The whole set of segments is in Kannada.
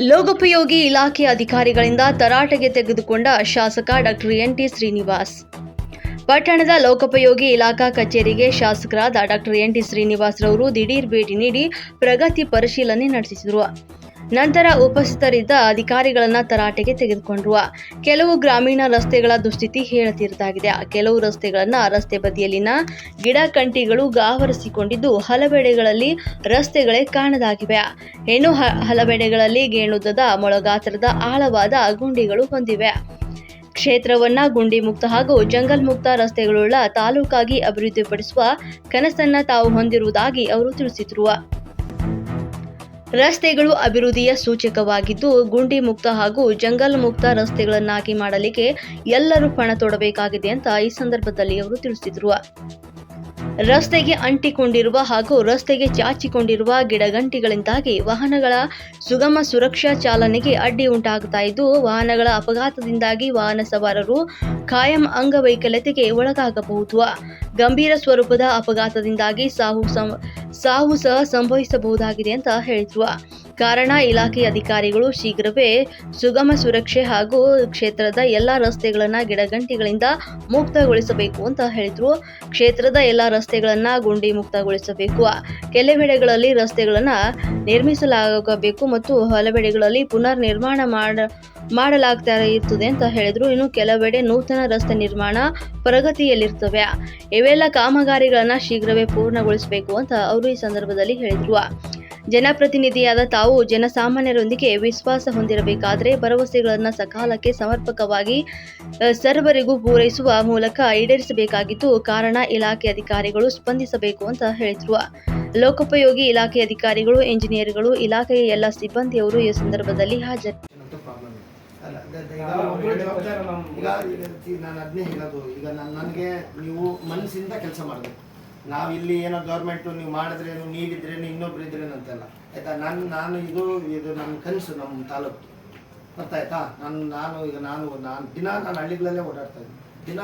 ಲೋಕೋಪಯೋಗಿ ಇಲಾಖೆ ಅಧಿಕಾರಿಗಳಿಂದ ತರಾಟೆಗೆ ತೆಗೆದುಕೊಂಡ ಶಾಸಕ ಡಾಕ್ಟರ್ ಎನ್ ಟಿ ಶ್ರೀನಿವಾಸ್. ಪಟ್ಟಣದ ಲೋಕೋಪಯೋಗಿ ಇಲಾಖಾ ಕಚೇರಿಗೆ ಶಾಸಕರಾದ ಡಾಕ್ಟರ್ ಎನ್ ಟಿ ಶ್ರೀನಿವಾಸ್ ರವರು ದಿಢೀರ್ ಭೇಟಿ ನೀಡಿ ಪ್ರಗತಿ ಪರಿಶೀಲನೆ ನಡೆಸಿದರು. ನಂತರ ಉಪಸ್ಥಿತರಿದ್ದ ಅಧಿಕಾರಿಗಳನ್ನ ತರಾಟೆಗೆ ತೆಗೆದುಕೊಂಡ್ರು. ಕೆಲವು ಗ್ರಾಮೀಣ ರಸ್ತೆಗಳ ದುಸ್ಥಿತಿ ಹೇಳತೀರದಾಗಿದೆ. ಕೆಲವು ರಸ್ತೆಗಳನ್ನ ರಸ್ತೆ ಬದಿಯಲ್ಲಿನ ಗಿಡ ಕಂಟಿಗಳು ಗಾವರಿಸಿಕೊಂಡಿದ್ದು ಹಲವೆಡೆಗಳಲ್ಲಿ ರಸ್ತೆಗಳೇ ಕಾಣದಾಗಿವೆ. ಹೆಣ್ಣು ಹಲವೆಡೆಗಳಲ್ಲಿ ಗೇಣುದ್ದದ ಮೊಳಗಾತ್ರದ ಆಳವಾದ ಗುಂಡಿಗಳು ಹೊಂದಿವೆ. ಕ್ಷೇತ್ರವನ್ನ ಗುಂಡಿ ಮುಕ್ತ ಹಾಗೂ ಜಂಗಲ್ ಮುಕ್ತ ರಸ್ತೆಗಳುಳ್ಳ ತಾಲೂಕಾಗಿ ಅಭಿವೃದ್ಧಿಪಡಿಸುವ ಕನಸನ್ನ ತಾವು ಹೊಂದಿರುವುದಾಗಿ ಅವರು ತಿಳಿಸಿದರು. ರಸ್ತೆಗಳು ಅಭಿವೃದ್ಧಿಯ ಸೂಚಕವಾಗಿದ್ದು, ಗುಂಡಿ ಮುಕ್ತ ಹಾಗೂ ಜಂಗಲ್ ಮುಕ್ತ ರಸ್ತೆಗಳನ್ನಾಗಿ ಮಾಡಲಿಕ್ಕೆ ಎಲ್ಲರೂ ಪಣ ತೊಡಬೇಕಾಗಿದೆ ಅಂತ ಈ ಸಂದರ್ಭದಲ್ಲಿ ಅವರು ತಿಳಿಸಿದರು. ರಸ್ತೆಗೆ ಅಂಟಿಕೊಂಡಿರುವ ಹಾಗೂ ರಸ್ತೆಗೆ ಚಾಚಿಕೊಂಡಿರುವ ಗಿಡಗಂಟಿಗಳಿಂದಾಗಿ ವಾಹನಗಳ ಸುಗಮ ಸುರಕ್ಷಾ ಚಾಲನೆಗೆ ಅಡ್ಡಿ ಉಂಟಾಗುತ್ತಾ ಇದ್ದು, ವಾಹನಗಳ ಅಪಘಾತದಿಂದಾಗಿ ವಾಹನ ಸವಾರರು ಕಾಯಂ ಅಂಗವೈಕಲ್ಯತೆಗೆ ಒಳಗಾಗಬಹುದು. ಗಂಭೀರ ಸ್ವರೂಪದ ಅಪಘಾತದಿಂದಾಗಿ ಸಾವು ಸಾವು ಸಹ ಸಂಭವಿಸಬಹುದಾಗಿದೆ ಅಂತ ಹೇಳಿದ್ರು. ಕಾರಣ ಇಲಾಖೆ ಅಧಿಕಾರಿಗಳು ಶೀಘ್ರವೇ ಸುಗಮ ಸುರಕ್ಷೆ ಹಾಗೂ ಕ್ಷೇತ್ರದ ಎಲ್ಲ ರಸ್ತೆಗಳನ್ನ ಗಿಡಗಂಟಿಗಳಿಂದ ಮುಕ್ತಗೊಳಿಸಬೇಕು ಅಂತ ಹೇಳಿದ್ರು. ಕ್ಷೇತ್ರದ ಎಲ್ಲ ರಸ್ತೆಗಳನ್ನ ಗುಂಡಿ ಮುಕ್ತಗೊಳಿಸಬೇಕು. ಕೆಲವೆಡೆಗಳಲ್ಲಿ ರಸ್ತೆಗಳನ್ನ ನಿರ್ಮಿಸಲಾಗಬೇಕು ಮತ್ತು ಹಲವೆಡೆಗಳಲ್ಲಿ ಪುನರ್ ನಿರ್ಮಾಣ ಮಾಡ, ಮಾಡಲಾಗ್ತಾ ಇರ್ತದೆ ಅಂತ ಹೇಳಿದ್ರು. ಇನ್ನು ಕೆಲವೆಡೆ ನೂತನ ರಸ್ತೆ ನಿರ್ಮಾಣ ಪ್ರಗತಿಯಲ್ಲಿರ್ತವೆ. ಇವೆಲ್ಲ ಕಾಮಗಾರಿಗಳನ್ನ ಶೀಘ್ರವೇ ಪೂರ್ಣಗೊಳಿಸಬೇಕು ಅಂತ ಅವರು ಈ ಸಂದರ್ಭದಲ್ಲಿ ಹೇಳಿದ್ರು. ಜನಪ್ರತಿನಿಧಿಯಾದ ತಾವು ಜನಸಾಮಾನ್ಯರೊಂದಿಗೆ ವಿಶ್ವಾಸ ಹೊಂದಿರಬೇಕಾದರೆ ಭರವಸೆಗಳನ್ನು ಸಕಾಲಕ್ಕೆ ಸಮರ್ಪಕವಾಗಿ ಸರ್ವರಿಗೂ ಪೂರೈಸುವ ಮೂಲಕ ಈಡೇರಿಸಬೇಕಾಗಿದ್ದು ಕಾರಣ ಇಲಾಖೆ ಅಧಿಕಾರಿಗಳು ಸ್ಪಂದಿಸಬೇಕು ಅಂತ ಹೇಳಿದ್ರು. ಲೋಕೋಪಯೋಗಿ ಇಲಾಖೆ ಅಧಿಕಾರಿಗಳು ಇಂಜಿನಿಯರ್ಗಳು ಇಲಾಖೆಯ ಎಲ್ಲ ಸಿಬ್ಬಂದಿಯವರು ಈ ಸಂದರ್ಭದಲ್ಲಿ ಹಾಜರು. ಈಗ ನಾನು ಅದನ್ನೇ ಹೇಳೋದು. ಈಗ ನಾನು ನನಗೆ ನೀವು ಮನಸ್ಸಿಂದ ಕೆಲಸ ಮಾಡಬೇಕು. ನಾವು ಇಲ್ಲಿ ಏನೋ ಗೌರ್ಮೆಂಟು ನೀವು ಮಾಡಿದ್ರೇನು, ನೀವಿದ್ರೇನು ಇನ್ನೊಬ್ರು ಇದ್ರೇನು ಅಂತೆಲ್ಲ. ಆಯ್ತಾ? ನಾನು ನಾನು ಇದು ಇದು ನನ್ನ ಕನಸು ನಮ್ಮ ತಾಲೂಕು. ಗೊತ್ತಾಯ್ತಾ? ನಾನು ನಾನು, ಈಗ ನಾನು ನಾನು ದಿನ ನಾನು ಹಳ್ಳಿಗಳಲ್ಲೇ ಓಡಾಡ್ತಾ ಇದ್ದೀನಿ. ದಿನ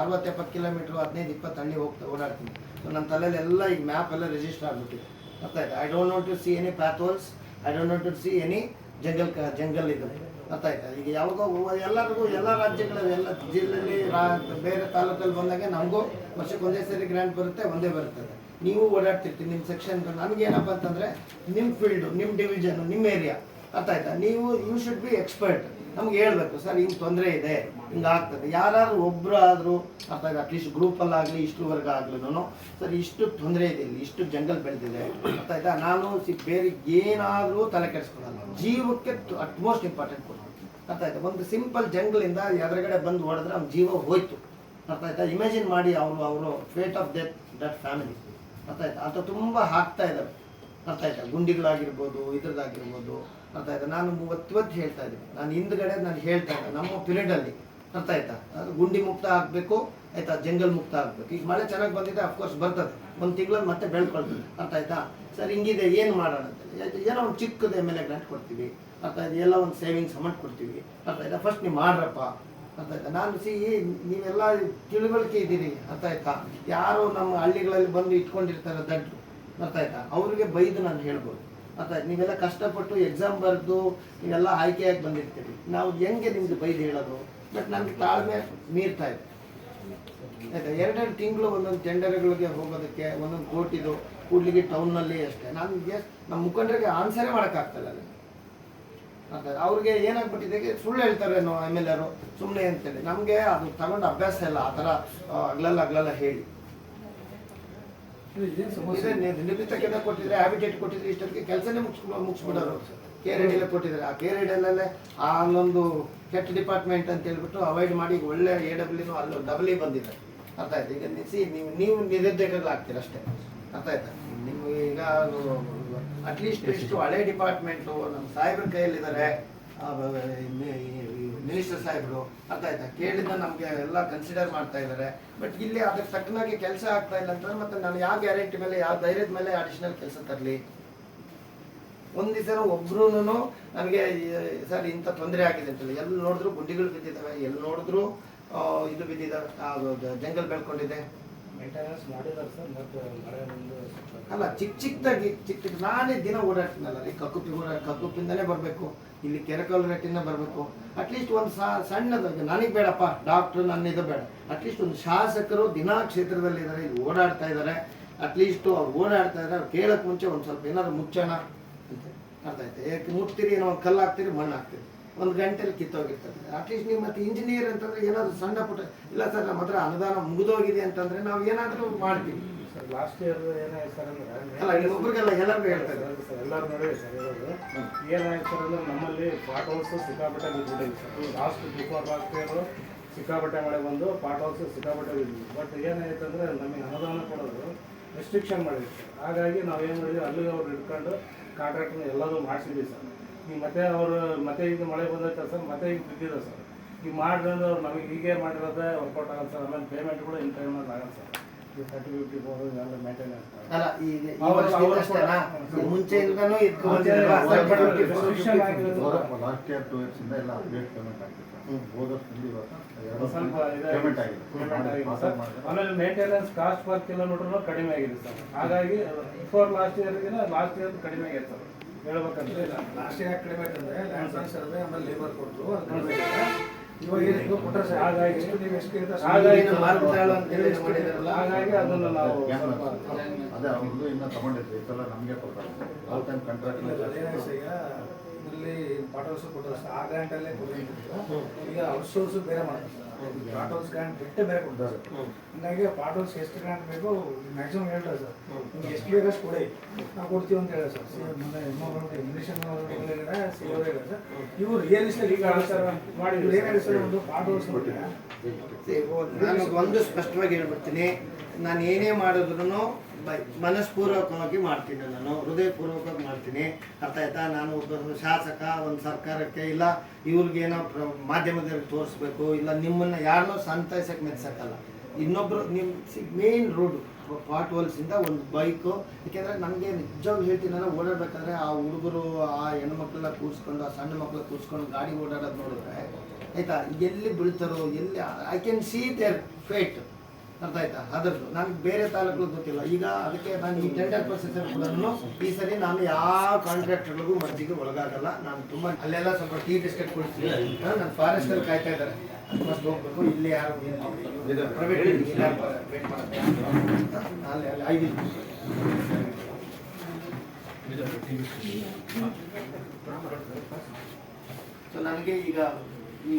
ಅರವತ್ತು ಎಪ್ಪತ್ತು ಕಿಲೋಮೀಟ್ರ್, ಹದಿನೈದು, ಇಪ್ಪತ್ತು ಹಳ್ಳಿ ಹೋಗ್ತಾ, ಓಡಾಡ್ತೀನಿ. ಸೊ ನನ್ನ ತಲೆಯಲ್ಲೆಲ್ಲ ಈಗ ಮ್ಯಾಪ್ ಎಲ್ಲ ರಿಜಿಸ್ಟರ್ ಆಗ್ಬಿಟ್ಟಿದೆ. ಗೊತ್ತಾಯ್ತಾ? I don't not to see any potholes I don't not to see any jungle jungle ಇದು. ಗೊತ್ತಾಯ್ತಾ ಈಗ ಯಾವಾಗ ಎಲ್ಲರಿಗೂ ಎಲ್ಲ ರಾಜ್ಯಗಳ ಎಲ್ಲ ಜಿಲ್ಲೆಯಲ್ಲಿ, ರಾ ಬೇರೆ ತಾಲೂಕಲ್ಲಿ ಬಂದಾಗ ನಮಗೂ ವರ್ಷಕ್ಕೆ ಒಂದೇ ಸರಿ ಗ್ರ್ಯಾಂಟ್ ಬರುತ್ತೆ, ಒಂದೇ ಬರುತ್ತೆ ನೀವು ಓಡಾಡ್ತಿರ್ತೀವಿ ನಿಮ್ಮ ಸೆಕ್ಷನ್ ನನಗೇನಪ್ಪ ಅಂತಂದರೆ ನಿಮ್ಮ ಫೀಲ್ಡು ನಿಮ್ಮ ಡಿವಿಷನು ನಿಮ್ಮ ಏರಿಯಾ ಅರ್ಥ ನೀವು ಯು ಶುಡ್ ಬಿ ಎಕ್ಸ್ಪರ್ಟ್ ನಮ್ಗೆ ಹೇಳ್ಬೇಕು, ಸರ್ ಹಿಂಗೆ ತೊಂದರೆ ಇದೆ, ಹಿಂಗೆ ಆಗ್ತದೆ. ಯಾರು ಒಬ್ರು ಆದರೂ ಅರ್ಥ ಆಯ್ತು? ಅಟ್ಲೀಸ್ಟ್ ಗ್ರೂಪಲ್ಲಾಗಲಿ ವರ್ಗ ಆಗ್ಲೂ ಸರ್, ಇಷ್ಟು ತೊಂದರೆ ಇದೆ ಇಲ್ಲಿ, ಇಷ್ಟು ಜಂಗಲ್ ಬೆಳೆದಿದೆ. ಅರ್ಥ ನಾನು ಸಿ, ಬೇರೆ ಏನಾದರೂ ತಲೆ ಕೆಡಿಸ್ಕೊಳ್ಳಲ್ಲ ಜೀವಕ್ಕೆ ಅಟ್ಮೋಸ್ಟ್ ಇಂಪಾರ್ಟೆಂಟ್ ಕೊಡ್ತೀನಿ ಅರ್ಥ ಆಯ್ತಾ? ಒಂದು ಸಿಂಪಲ್ ಜಂಗಲಿಂದ ಎದುರುಗಡೆ ಬಂದು ಹೊಡೆದ್ರೆ ಅವ್ನ ಜೀವ ಹೋಯ್ತು. ಅರ್ಥ ಆಯ್ತಾ? ಇಮ್ಯಾಜಿನ್ ಮಾಡಿ ಅವರು ಅವರು fate of death that family ಅರ್ಥ ಅದು ತುಂಬ ಹಾಕ್ತಾ ಇದ್ದಾರೆ. ಅರ್ಥ ಆಯ್ತಾ? ಗುಂಡಿಗಳಾಗಿರ್ಬೋದು, ಇದ್ರದ್ದಾಗಿರ್ಬೋದು. ಅರ್ಥ ಆಯ್ತಾ ನಾನು ಮೂವತ್ತಿವತ್ತು ಹೇಳ್ತಾ ಇದ್ದೀನಿ. ನಾನು ಹಿಂದ್ಗಡೆ ನಾನು ಹೇಳ್ತಾ ಇದ್ದೆ. ನಮ್ಮ ಪಿರಿಯಡಲ್ಲಿ ಅರ್ಥ ಆಯ್ತಾ ಅದು ಗುಂಡಿ ಮುಕ್ತ ಆಗಬೇಕು, ಆಯ್ತಾ? ಜಂಗಲ್ ಮುಕ್ತ ಆಗಬೇಕು. ಈಗ ಮಳೆ ಚೆನ್ನಾಗಿ ಬಂದಿದೆ ಅಫ್ಕೋರ್ಸ್ ಬರ್ತದೆ. ಒಂದು ತಿಂಗಳಲ್ಲಿ ಮತ್ತೆ ಬೆಳ್ಕೊಳ್ತದೆ. ಅರ್ಥ ಆಯ್ತಾ? ಸರ್, ಹಿಂಗಿದೆ, ಏನು ಮಾಡೋಣ ಅಂತ ಏನೋ ಒಂದು ಚಿಕ್ಕದ ಎಂ ಎಲ್ ಎ ಗ್ರಾಂಟ್ ಕೊಡ್ತೀವಿ. ಅರ್ಥ ಆಯ್ತಾ? ಎಲ್ಲ ಒಂದು ಸೇವಿಂಗ್ಸ್ ಅಮೌಂಟ್ ಕೊಡ್ತೀವಿ. ಅರ್ಥ ಆಯ್ತಾ? ಫಸ್ಟ್ ನೀವು ಮಾಡ್ರಪ್ಪ. ಅರ್ಥ ಆಯ್ತಾ? ನಾನು ಸಿ ನೀವೆಲ್ಲ ತಿಳುವಳಿಕೆ ಇದ್ದೀರಿ. ಅರ್ಥ ಆಯ್ತಾ? ಯಾರು ನಮ್ಮ ಹಳ್ಳಿಗಳಲ್ಲಿ ಬಂದು ಇಟ್ಕೊಂಡಿರ್ತಾರೆ ದಡ್ರು. ಅರ್ಥ ಆಯ್ತಾ? ಅವ್ರಿಗೆ ಬೈದು ನಾನು ಹೇಳ್ಬೋದು. ಆಯ್ತು ನೀವೆಲ್ಲ ಕಷ್ಟಪಟ್ಟು ಎಕ್ಸಾಮ್ ಬರೆದು ನೀವೆಲ್ಲ ಆಯ್ಕೆಯಾಗಿ ಬಂದಿರ್ತೀರಿ. ನಾವು ಹೆಂಗೆ ನಿಮ್ಗೆ ಬೈದು ಹೇಳೋದು? ಬಟ್ ನನಗೆ ತಾಳ್ಮೆ ಮೀರ್ತಾ ಇದೆ. ಆಯ್ತಾ ಎರಡೆರಡು ತಿಂಗಳು ಒಂದೊಂದು ಟೆಂಡರ್ಗಳಿಗೆ ಹೋಗೋದಕ್ಕೆ ಒಂದೊಂದು ಕೋಟಿದು ಕೂಡ್ಲಿಗೆ ಟೌನ್ನಲ್ಲಿ ಅಷ್ಟೇ. ನನಗೆ ನಮ್ಮ ಮುಖಂಡರಿಗೆ ಆನ್ಸರೇ ಮಾಡೋಕ್ಕಾಗ್ತಲ್ಲ ಆಯ್ತಾ? ಅವ್ರಿಗೆ ಏನಾಗ್ಬಿಟ್ಟಿದೆ ಸುಳ್ಳು ಹೇಳ್ತಾರೇನೋ ಎಂ ಎಲ್ ಸುಮ್ಮನೆ ಅಂತೇಳಿ. ನಮಗೆ ಅದು ತಗೊಂಡು ಅಭ್ಯಾಸ ಇಲ್ಲ, ಆ ಥರ ಅಗ್ಲಲ್ಲ ಅಗ್ಲಲ್ಲ ಹೇಳಿ. ಇದೆ, ನಿ- ನಿವೃತ್ತ ಕೆದ ಕೊಟ್ಟಿದ್ರೆ ಹ್ಯಾಬಿಟೇಟ್ ಕೊಟ್ಟಿದ್ರೆ ಇಷ್ಟೊತ್ತಿಗೆ ಕೆಲಸನೇ ಮುಗಿಸ್ ಮುಗಿಸ್ಬಿಡೋರು. ಕೆ ರೆಡಿಯಲ್ಲೇ ಕೊಟ್ಟಿದ್ದಾರೆ. ಆ ಕೆ ರೆಡಿಯಲ್ಲೇ ಆ ಅಲ್ಲೊಂದು ಕೆಟ್ಟ ಡಿಪಾರ್ಟ್ಮೆಂಟ್ ಅಂತ ಹೇಳ್ಬಿಟ್ಟು ಅವಾಯ್ಡ್ ಮಾಡಿ ಒಳ್ಳೆ ಎ ಡಬ್ಲ್ಯೂನು ಅಲ್ಲಿ ಡಬಲಿ ಬಂದಿದೆ. ಅರ್ಥ ಆಯ್ತು? ಈಗ ನಿಸಿ ನೀವು ನೀವು ನಿರುದ್ಯೋಗಿಗಳಾಗ್ತೀರ ಅಷ್ಟೇ. ಅರ್ಥ ಆಯ್ತಾ? ನೀವು ಈಗ ಅಟ್ಲೀಸ್ಟ್ ಎಷ್ಟು ಹಳೆ ಡಿಪಾರ್ಟ್ಮೆಂಟು ನಮ್ಮ ಸಾಹೇಬ್ರ ಕೈಯಲ್ಲಿದ್ದಾರೆ. ಮಿನಿಸ್ಟರ್ ಸಾಹೇಬರು ಅರ್ಥ ಆಯ್ತಾ? ಕೇಳಿದ ನಮಗೆ ಎಲ್ಲ ಕನ್ಸಿಡರ್ ಮಾಡ್ತಾ ಇದ್ದಾರೆ ಬಟ್ ಇಲ್ಲಿ ಅದಕ್ಕೆ ತಕ್ಕನಾಗಿ ಕೆಲಸ ಆಗ್ತಾ ಇಲ್ಲ ಅಂತಂದ್ರೆ ಮತ್ತೆ ನಾನು ಯಾವ ಗ್ಯಾರಂಟಿ ಮೇಲೆ ಯಾವ ಧೈರ್ಯದ ಮೇಲೆ ಅಡಿಷನಲ್ ಕೆಲಸ ತರಲಿ? ಒಂದಿಸ ದಿವಸ ಒಬ್ರು ನನಗೆ ಸರ್ ಇಂಥ ತೊಂದರೆ ಆಗಿದೆ ಅಂತೇಳಿ. ಎಲ್ಲಿ ನೋಡಿದ್ರು ಗುಂಡಿಗಳು ಬಿದ್ದಿದ್ದಾವೆ ಎಲ್ಲಿ ನೋಡಿದ್ರು ಇದು ಬಿದ್ದಿದ್ದಾವೆ ಜಂಗಲ್ ಬೆಳ್ಕೊಂಡಿದೆ. ಅಲ್ಲ ಚಿಕ್ಕ ಚಿಕ್ಕದಾಗಿ ಚಿಕ್ಕ ಚಿಕ್ಕ ನಾನೇ ದಿನ ಓಡಾಡ್ತೀನಲ್ಲ ಈ ಕಕ್ಕುಪ್ಪಿ ಓಡಾಡ ಕಕ್ಕುಪ್ಪಿಂದನೇ ಬರಬೇಕು. ಇಲ್ಲಿ ಕೆರೆಕಲ್ ರೇಟಿಂದ ಬರಬೇಕು. ಅಟ್ಲೀಸ್ಟ್ ಒಂದು ಸಣ್ಣದಾಗಿ ನನಗೆ ಬೇಡಪ್ಪ ಡಾಕ್ಟ್ರು ನನ್ನ ಇದು ಬೇಡ. ಅಟ್ಲೀಸ್ಟ್ ಒಂದು ಶಾಸಕರು ದಿನಾ ಕ್ಷೇತ್ರದಲ್ಲಿ ಇದ್ದಾರೆ ಇಲ್ಲಿ ಓಡಾಡ್ತಾ ಇದ್ದಾರೆ. ಅಟ್ಲೀಸ್ಟ್ ಅವ್ರು ಓಡಾಡ್ತಾ ಇದ್ದಾರೆ, ಅವ್ರು ಕೇಳಕ್ಕೆ ಮುಂಚೆ ಒಂದು ಸ್ವಲ್ಪ ಏನಾದ್ರು ಮುಚ್ಚೋಣ ಅಂತ ಅರ್ಥ ಆಯ್ತು. ಯಾಕೆ ಮುಟ್ತೀರಿ, ಏನೋ ಒಂದು ಕಲ್ಲು ಮಣ್ಣು ಹಾಕ್ತೀರಿ. ಒಂದು ಗಂಟೆಲಿ ಕಿತ್ತೋಗಿರ್ತದೆ. ಅಟ್ಲೀಸ್ಟ್ ನೀವು ಮತ್ತೆ ಇಂಜಿನಿಯರ್ ಅಂತಂದ್ರೆ ಏನಾದರೂ ಸಣ್ಣ ಪುಟ್ಟ ಇಲ್ಲ ಸರ್, ನಮ್ಮ ಹತ್ರ ಅನುದಾನ ಮುಗಿದೋಗಿದೆ ಅಂತಂದ್ರೆ ನಾವು ಏನಾದರೂ ಮಾಡ್ತೀವಿ. ಸರ್ ಲಾಸ್ಟ್ ಇಯರ್ ಏನಾಯ್ತು ಸರ್ ಅಂದ್ರೆ ಅಲ್ಲ ಒಬ್ರಿಗೆಲ್ಲ ಎಲ್ಲರಿಗೂ ಹೇಳ್ತಾ ಇದ್ದಾರೆ. ಸರ್ ಎಲ್ಲರೂ ನೋಡಿ ಸರ್ ಇರೋದು. ಏನಾಯ್ತು ಸರ್ ಅಂದ್ರೆ ನಮ್ಮಲ್ಲಿ ಪಾಟ್ ಹೌಸ್ ಸಿಕ್ಕಾಪಟ್ಟೆ ಬಿದ್ದುಬಿಟ್ಟಿದೆ sir last before last year ಸಿಕ್ಕಾಪಟ್ಟೆ ಮಳೆ ಬಂದು ಪಾಟ್ ಹೌಸ್ ಸಿಕ್ಕಾಪಟ್ಟೆ ಬಿದ್ದೀವಿ ಬಟ್ ಏನಾಯ್ತು ಅಂದ್ರೆ ನಮಗೆ ಅನುದಾನ ಕೊಡೋದು ರೆಸ್ಟ್ರಿಕ್ಷನ್ ಮಾಡಿದ್ವಿ ಸರ್. ಹಾಗಾಗಿ ನಾವು ಏನು ಮಾಡಿದ್ವಿ ಅಲ್ಲಿ ಅವ್ರು ಇಟ್ಕೊಂಡು ಕಾಂಟ್ರಾಕ್ಟ್ ಎಲ್ಲರೂ ಮಾಡಿಸಿದ್ವಿ ಸರ್. ಈಗ ಮತ್ತೆ ಅವರು ಮತ್ತೆ ಈಗ ಮಳೆ ಬಂದೈತೆ ಸರ್ ಮತ್ತೆ ಈಗ ಬಿದ್ದಿದೆ ಸರ್. ಈಗ ಮಾಡಿದ್ರೆ ಅವ್ರು ನಮಗೆ ಹೀಗೆ ಮಾಡಿರೋದೇ ವರ್ಕೌಟ್ ಆಗಲ್ಲ ಸರ್. ಆಮೇಲೆ ಕೂಡ ಇನ್ ಟೈಮಲ್ಲಿ ಆಗಲ್ಲ ಸರ್. ಅಲ್ಲ ಈಗ ಈ ವರ್ಷದಿಂದ ಅಷ್ಟೇನಾ? ಮುಂಚೆಯಿಂದನೂ? ಎಲ್ಲ ಲಾಸ್ಟ್ ಇಯರ್ ಟೂ ಇಯರ್ಸ್ ಇಂದ ಎಲ್ಲ ಅಪ್ಡೇಟ್ ಪೇಮೆಂಟ್ ಆಗಿದೆ ಹ್ಮ್. ಹೋದ ವರ್ಷದಿಂದ ಸ್ವಲ್ಪ ಪೇಮೆಂಟ್ ಆಗಿದೆ ಆಮೇಲೆ ಮೇಂಟೆನೆನ್ಸ್ ಕಾಸ್ಟ್ ಪರ್ ಕಿಲೋಮೀಟರ್ ಕಡಿಮೆ ಆಗಿದೆ ಸರ್ ಹಾಗಾಗಿ ಬಿಫೋರ್ ಲಾಸ್ಟ್ ಇಯರ್ಗಿನ ಲಾಸ್ಟ್ ಇಯರ್ ಕಡಿಮೆ ಆಗಿದೆ ಸರ್ ಹೇಳ್ಬೇಕಂದ್ರೆ ಲಾಸ್ಟ್ ಇಯರ್ ಕಡಿಮೆ ಆಯ್ತಂದ್ರೆ ಲ್ಯಾಂಡ್ ಸರ್ವೆ ಆಮೇಲೆ ಲೇಬರ್ ಕೊಟ್ಟರು ಅದು ಕಡಿಮೆ ಆಗಿದೆ. ಹಾಗಾಗಿ- ಅದನ್ನು ನಾವು ಗ್ಯಾನ್ ಸ್ವಲ್ಪ ಅದೇ ಅವ್ರದ್ದು ಇನ್ನ ತಗೊಂಡಿದ್ರು ಈ ಸಲ ನಮಗೆ ಕೊಡ್ತಾರೆ. ಆಲ್ ಟೈಮ್ ಕಾಂಟ್ರಾಕ್ಟ್ ಇಲ್ಲ, ಈಗ ಇದರಲ್ಲಿ ಪಾಟ್ ಹೌಸ್ ಆ ಗ್ರಾಂಟಲ್ಲೇ ಕೊಟ್ಟಿದ್ದು ಈಗ ಔಟ್ಸೋರ್ಸ್ ಬೇರೆ ಮಾಡ್ತಾರೆ. ಸರ್ ಗ್ರ್ಯಾಂಡ್ ಬಿಟ್ಟೆ ಬೇರೆ ಕೊಡ್ತಾರೆ. ಹಿಂಗಾಗಿ ಪಾಟೋಲ್ಸ್ ಎಷ್ಟು ಗ್ರ್ಯಾಂಡ್ ಬೇಕೋ ಮ್ಯಾಕ್ಸಿಮಮ್ ಹೇಳ್ತಾರೆ ಸರ್. ನಿಮ್ಗೆ ಎಷ್ಟು ಬೇಕಷ್ಟು ಕೊಡಿ. ನಾವು ಕೊಡ್ತೀವಿ ಅಂತ ಹೇಳಿ ಸರ್. ಮೊನ್ನೆ ಇಂಗ್ಲೀಷನ್ ಹೇಳಿದ್ರೆ ಸಿ ಅವರು ಹೇಳಿದ್ರೆ ಸರ್. ಇವರು ರಿಯಲಿಸ್ಟಿಕ್ ಈಗ ಸರ್ ಏನಾಗಿದೆ ಸರ್ ಒಂದು ಪಾಟೋಲ್ಸ್ ನಾನು ಒಂದು ಸ್ಪಷ್ಟವಾಗಿ ಹೇಳ್ಬಿಡ್ತೀನಿ. ನಾನು ಏನೇ ಮಾಡಿದ್ರು ಮನಸ್ಪೂರ್ವಕವಾಗಿ ಮಾಡ್ತೀನಿ ನಾನು, ಹೃದಯಪೂರ್ವಕವಾಗಿ ಮಾಡ್ತೀನಿ. ಅರ್ಥ ಆಯ್ತಾ? ನಾನು ಒಬ್ಬ ಶಾಸಕ, ಒಂದು ಸರ್ಕಾರಕ್ಕೆ ಇಲ್ಲ ಇವ್ರಿಗೇನೋ ಪ್ರ- ಮಾಧ್ಯಮದಲ್ಲಿ ತೋರಿಸ್ಬೇಕು, ಇಲ್ಲ ನಿಮ್ಮನ್ನು ಯಾರನ್ನೂ ಸಂತೈಸಕ್ಕೆ ಮೆಚ್ಚಕ್ಕಲ್ಲ ಇನ್ನೊಬ್ರು ನಿಮ್ಮ ಮೇನ್ ರೋಡು ಪಾಟ್ ಹೋಲ್ಸಿಂದ ಒಂದು ಬೈಕು ಯಾಕೆಂದರೆ ನನಗೆ ನಿಜವಾಗ್ಲೂ ಹೇಳ್ತೀನಿ, ನಾನು ಓಡಾಡ್ಬೇಕಾದ್ರೆ ಆ ಹುಡುಗರು, ಆ ಹೆಣ್ಮಕ್ಳೆಲ್ಲ ಕೂರಿಸ್ಕೊಂಡು, ಆ ಸಣ್ಣ ಮಕ್ಕಳು ಕೂರಿಸ್ಕೊಂಡು ಗಾಡಿ ಓಡಾಡೋದು ನೋಡಿದ್ರೆ, ಆಯಿತಾ? ಎಲ್ಲಿ ಬೀಳ್ತಾರೋ, ಎಲ್ಲಿ I can see their fate ಅರ್ಥ ಆಯ್ತಾ? ಅದರದ್ದು ನನಗೆ ಬೇರೆ ತಾಲೂಕು ಗೊತ್ತಿಲ್ಲ. ಈಗ ಅದಕ್ಕೆ ನಾನು ಈ ಟೆಂಡರ್ ಪ್ರೊಸೆಸ್ ಕೂಡ ಈ ಸರಿ ನಾನು ಯಾವ ಕಾಂಟ್ರಾಕ್ಟರ್ಗಳಿಗೂ ಮರ್ಜಿಗೆ ಒಳಗಾಗಲ್ಲ. ನಾನು ತುಂಬ ಅಲ್ಲೆಲ್ಲ ಸ್ವಲ್ಪ ಟೀ ಬಿಸ್ಕೆಟ್ ಕೊಡ್ತೀನಿ ನಾನು ಫಾರೆಸ್ಟಲ್ಲಿ ಕಾಯ್ತಾ ಇದ್ದಾರೆ. ಫಸ್ಟ್ ಹೋಗ್ಬೇಕು. ಇಲ್ಲಿ ಯಾರು ಪ್ರೈವೇಟ್ ವೇಟ್ ಮಾಡುತ್ತೆ? ಅಲ್ಲಿ ಅಲ್ಲಿ ಸೊ ನನಗೆ ಈಗ ಈ